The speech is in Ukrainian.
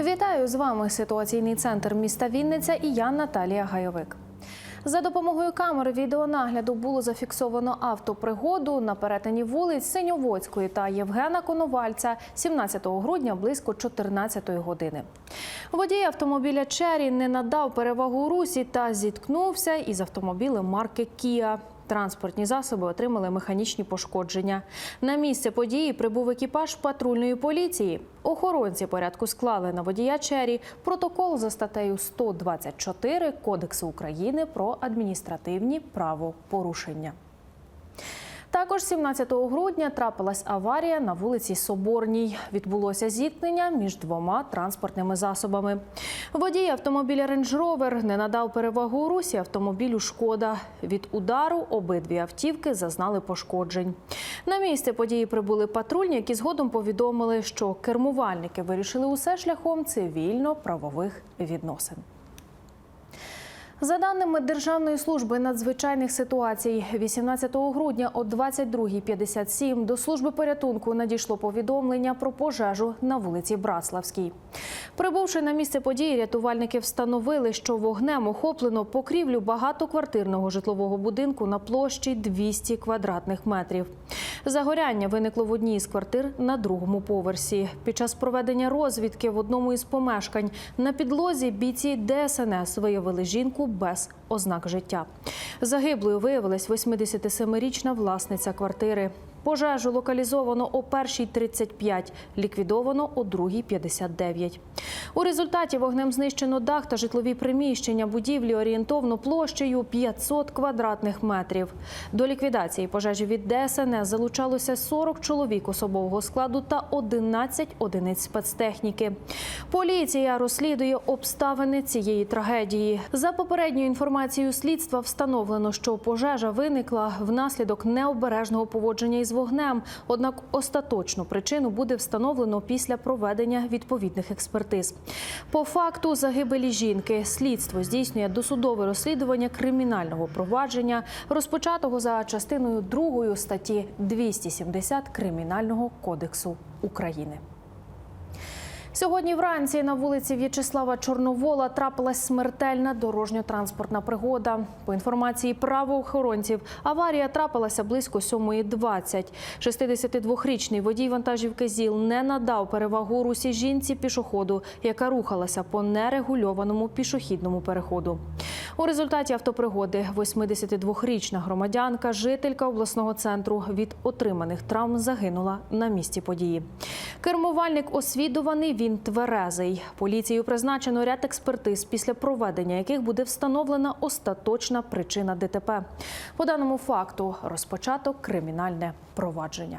Вітаю з вами ситуаційний центр міста Вінниця і я Наталія Гайовик. За допомогою камери відеонагляду було зафіксовано автопригоду на перетині вулиць Синьоводської та Євгена Коновальця 17 грудня близько 14 години. Водій автомобіля Чері не надав перевагу русі та зіткнувся із автомобілем марки Кіа. Транспортні засоби отримали механічні пошкодження. На місце події прибув екіпаж патрульної поліції. Охоронці порядку склали на водія Чері протокол за статтею 124 Кодексу України про адміністративні правопорушення. Також 17 грудня трапилась аварія на вулиці Соборній. Відбулося зіткнення між двома транспортними засобами. Водій автомобіля Range Rover не надав перевагу русі автомобілю Шкода. Від удару обидві автівки зазнали пошкоджень. На місце події прибули патрульні, які згодом повідомили, що кермувальники вирішили усе шляхом цивільно-правових відносин. За даними Державної служби надзвичайних ситуацій, 18 грудня о 22.57 до служби порятунку надійшло повідомлення про пожежу на вулиці Братславській. Прибувши на місце події, рятувальники встановили, що вогнем охоплено покрівлю багатоквартирного житлового будинку на площі 200 квадратних метрів. Загоряння виникло в одній із квартир на другому поверсі. Під час проведення розвідки в одному із помешкань на підлозі бійці ДСНС виявили жінку без ознак життя. Загиблою виявилась 87-річна власниця квартири. Пожежу локалізовано о 1.35, ліквідовано о 2.59. У результаті вогнем знищено дах та житлові приміщення будівлі орієнтовно площею 500 квадратних метрів. До ліквідації пожежі від ДСНС залучалося 40 чоловік особового складу та 11 одиниць спецтехніки. Поліція розслідує обставини цієї трагедії. За попередньою інформацією слідства встановлено, що пожежа виникла внаслідок необережного поводження із вогнем. Однак остаточну причину буде встановлено після проведення відповідних експертиз. По факту загибелі жінки слідство здійснює досудове розслідування кримінального провадження, розпочатого за частиною 2 статті 270 Кримінального кодексу України. Сьогодні вранці на вулиці В'ячеслава Чорновола трапилась смертельна дорожньо-транспортна пригода. По інформації правоохоронців, аварія трапилася близько 7.20. 62-річний водій вантажівки ЗІЛ не надав перевагу русі жінці пішоходу, яка рухалася по нерегульованому пішохідному переходу. У результаті автопригоди 82-річна громадянка, жителька обласного центру від отриманих травм загинула на місці події. Кермувальник освідуваний, він тверезий. Поліцією призначено ряд експертиз, після проведення яких буде встановлена остаточна причина ДТП. По даному факту розпочато кримінальне провадження.